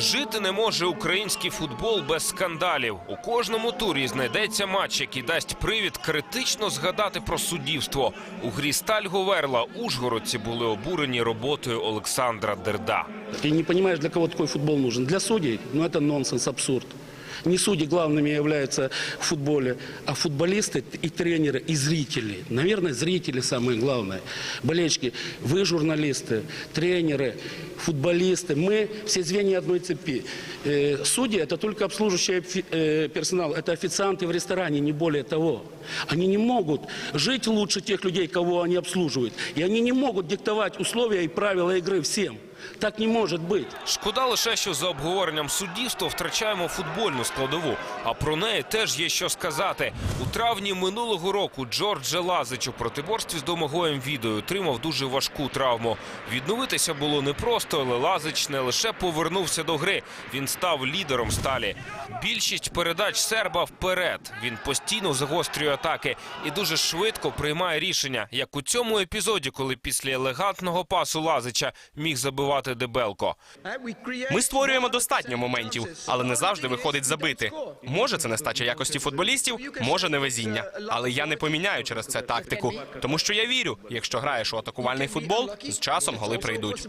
Жити не може український футбол без скандалів. У кожному турі знайдеться матч, який дасть привід критично згадати про суддівство. У грі Сталь Говерла Ужгородці були обурені роботою Олександра Дерда. Ти не розумієш, для кого такий футбол нужен. Для суддів? ну це нонсенс, абсурд. Не судьи главными являются в футболе, а футболисты и тренеры, и зрители. Наверное, зрители самые главные. Болельщики, вы журналисты, тренеры, футболисты, мы все звенья одной цепи. Э, Судьи – это только обслуживающий э, персонал, это официанты в ресторане, не более того. Они не могут жить лучше тех людей, кого они обслуживают. И они не могут диктовать условия и правила игры всем. Так не может быть. Шкода лише, що за обговоренням суддівства втрачаємо футбольну складову. А про неї теж є що сказати. У травні минулого року Джордж Лазич у протиборстві з домогоєм відео отримав дуже важку травму. Відновитися було непросто, але Лазич не лише повернувся до гри, він став лідером сталі. Більшість передач серба вперед. Він постійно загострює атаки і дуже швидко приймає рішення, як у цьому епізоді, коли після елегантного пасу Лазича міг забивати Дебелко. Ми створюємо достатньо моментів, але не завжди виходить забити. Може, це нестача якості футболістів, може невезіння. Але я не поміняю через це тактику, тому що я вірю, якщо граєш у атакувальний футбол, з часом голи прийдуть.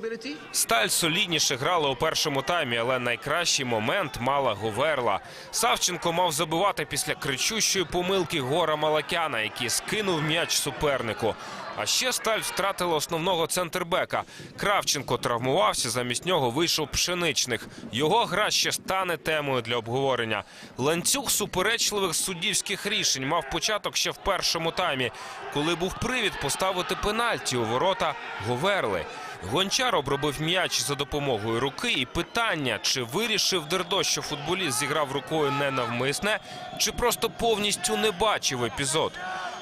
Сталь солідніше грала у першому таймі, але найкращий момент мала Говерла. Савченко мав забивати після кричущої помилки Гора Малакяна, який скинув м'яч супернику. А ще сталь втратила основного центрбека. Кравченко травмувався, замість нього вийшов пшеничних. Його гра ще стане темою для обговорення. Ланцюг суперечливих суддівських рішень мав початок ще в першому таймі, коли був привід поставити пенальті у ворота Говерли. Гончар обробив м'яч за допомогою руки, і питання, чи вирішив Дердо, що футболіст зіграв рукою ненавмисне, чи просто повністю не бачив епізод.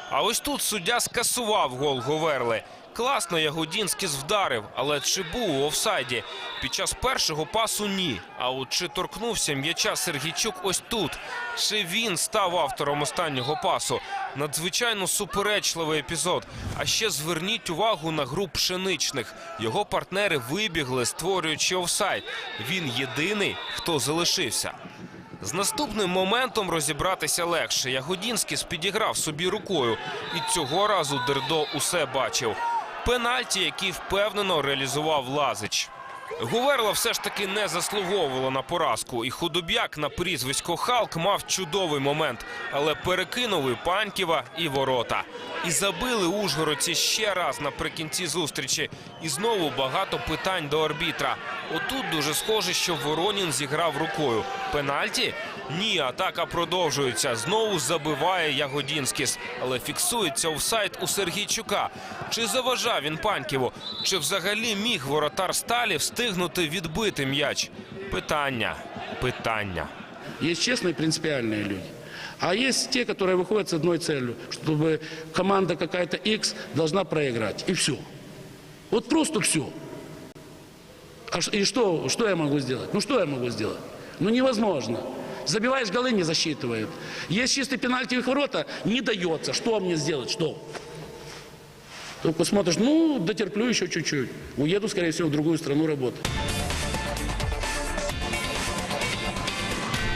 А ось тут суддя скасував гол Говерли. Класно Ягодінський вдарив, але чи був у офсайді? Під час першого пасу ні. А от чи торкнувся м'яча Сергійчук ось тут? Чи він став автором останнього пасу? Надзвичайно суперечливий епізод. А ще зверніть увагу на гру пшеничних. Його партнери вибігли, створюючи офсайд. Він єдиний, хто залишився. З наступним моментом розібратися легше. Ягодінський підіграв собі рукою, і цього разу Дердо усе бачив. Пенальті, який впевнено реалізував Лазич. Гуверла все ж таки не заслуговувала на поразку, і худоб'як на прізвисько Халк мав чудовий момент, але перекинув і Паньківа, і ворота. І забили ужгородці ще раз наприкінці зустрічі. І знову багато питань до арбітра. Отут дуже схоже, що Воронін зіграв рукою. Пенальті? Ні, атака продовжується. Знову забиває Ягодінськіс, але фіксується офсайд у Сергійчука. Чи заважав він Паньківу? Чи взагалі міг воротар сталі встигнути відбити м'яч? Питання, питання. Есть честные принципиальные люди. А есть те, которые выходят с одной целью, чтобы команда какая-то X должна проиграть. И все. Вот просто все. А и что, что я могу сделать? Ну что я могу сделать? Ну невозможно. Забиваешь голы, не засчитывают. Есть чистый пенальти их ворота, не дается. Что мне сделать? Что? Только смотришь, ну, дотерплю еще чуть-чуть. Уеду, скорее всего, в другую страну работать.